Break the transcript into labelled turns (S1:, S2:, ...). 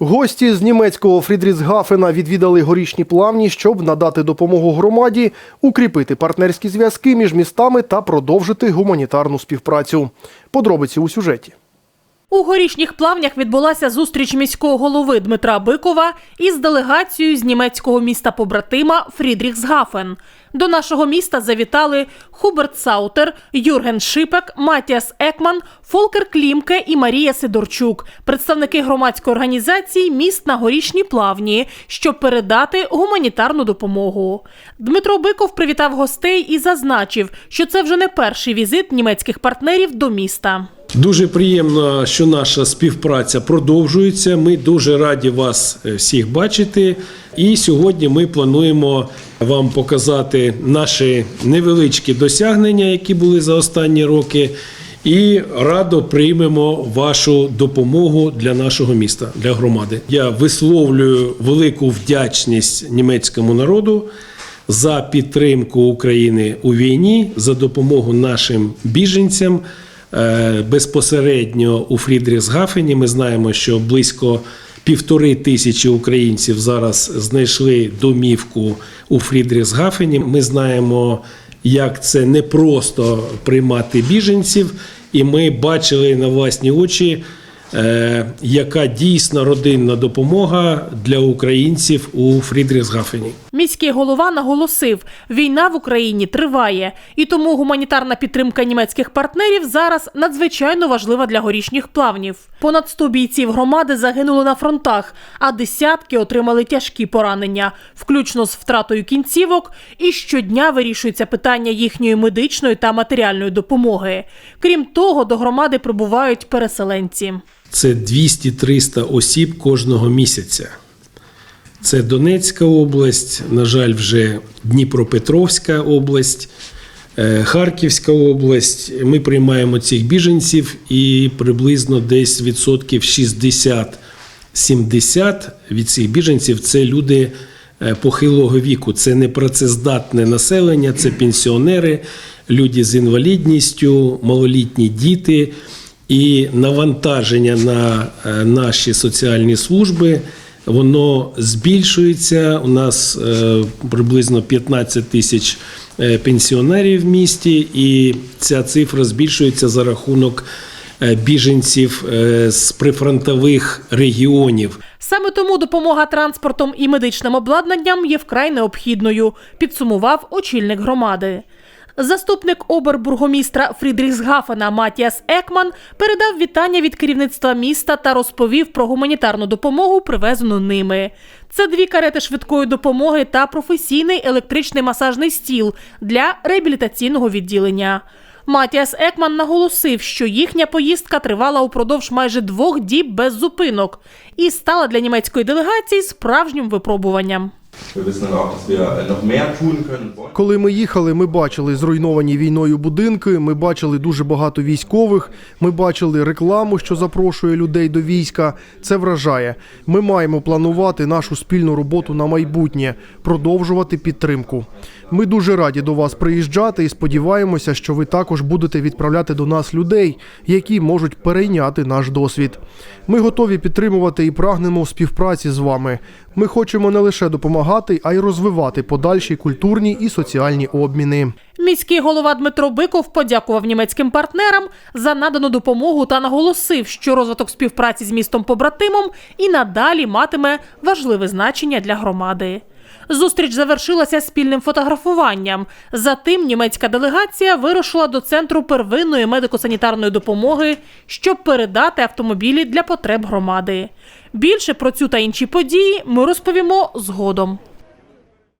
S1: Гості з німецького Фрідрісгафена відвідали горішні плавні, щоб надати допомогу громаді, укріпити партнерські зв'язки між містами та продовжити гуманітарну співпрацю. Подробиці у сюжеті.
S2: У горішніх плавнях відбулася зустріч міського голови Дмитра Бикова із делегацією з німецького міста побратима Фрідріхсгафен. До нашого міста завітали Хуберт Саутер, Юрген Шипек, Матіас Екман, Фолкер Клімке і Марія Сидорчук, представники громадської організації Міст на горішні плавні, щоб передати гуманітарну допомогу. Дмитро Биков привітав гостей і зазначив, що це вже не перший візит німецьких партнерів до міста.
S3: Дуже приємно, що наша співпраця продовжується. Ми дуже раді вас е, всіх бачити. І сьогодні ми плануємо вам показати наші невеличкі досягнення, які були за останні роки. І радо приймемо вашу допомогу для нашого міста, для громади. Я висловлюю велику вдячність німецькому народу за підтримку України у війні, за допомогу нашим біженцям. Е, Безпосередньо у Фрідрісгафені ми знаємо, що близько півтори тисячі українців зараз знайшли домівку у Фрідрісгафені. Ми знаємо, як це непросто приймати біженців, і ми бачили на власні очі, яка дійсна родинна допомога для українців у Фрідрісгафені.
S2: Міський голова наголосив, війна в Україні триває, і тому гуманітарна підтримка німецьких партнерів зараз надзвичайно важлива для горішніх плавнів. Понад 100 бійців громади загинули на фронтах, а десятки отримали тяжкі поранення, включно з втратою кінцівок. І щодня вирішується питання їхньої медичної та матеріальної допомоги. Крім того, до громади прибувають переселенці.
S3: Це 200-300 осіб кожного місяця. Це Донецька область, на жаль, вже Дніпропетровська область, е, Харківська область. Ми приймаємо цих біженців і приблизно десь відсотків 60-70 від цих біженців це люди е, похилого віку. Це непрацездатне населення, це пенсіонери, люди з інвалідністю, малолітні діти. І навантаження на е, наші соціальні служби воно збільшується. У нас е, приблизно 15 тисяч е, пенсіонерів в місті, і ця цифра збільшується за рахунок біженців з прифронтових регіонів.
S2: Саме тому допомога транспортом і медичним обладнанням є вкрай необхідною, підсумував очільник громади. Заступник обербургомістра Фрідріхсгафена Матіас Екман передав вітання від керівництва міста та розповів про гуманітарну допомогу, привезену ними. Це дві карети швидкої допомоги та професійний електричний масажний стіл для реабілітаційного відділення. Матіас Екман наголосив, що їхня поїздка тривала упродовж майже двох діб без зупинок і стала для німецької делегації справжнім випробуванням.
S4: Äh.
S1: Коли ми їхали, ми бачили зруйновані війною будинки, ми бачили дуже багато військових, ми бачили рекламу, що запрошує людей до війська. Це вражає. Ми маємо планувати нашу спільну роботу на майбутнє, продовжувати підтримку. Ми дуже раді до вас приїжджати і сподіваємося, що ви також будете відправляти до нас людей, які можуть перейняти наш досвід. Ми готові підтримувати і прагнемо співпраці з вами. Ми хочемо не лише допомагати, а й розвивати подальші культурні і соціальні обміни.
S2: Міський голова Дмитро Биков подякував німецьким партнерам за надану допомогу та наголосив, що розвиток співпраці з містом побратимом і надалі матиме важливе значення для громади. Зустріч завершилася спільним фотографуванням. Затим німецька делегація вирушила до центру первинної медико-санітарної допомоги, щоб передати автомобілі для потреб громади. Більше про цю та інші події ми розповімо згодом.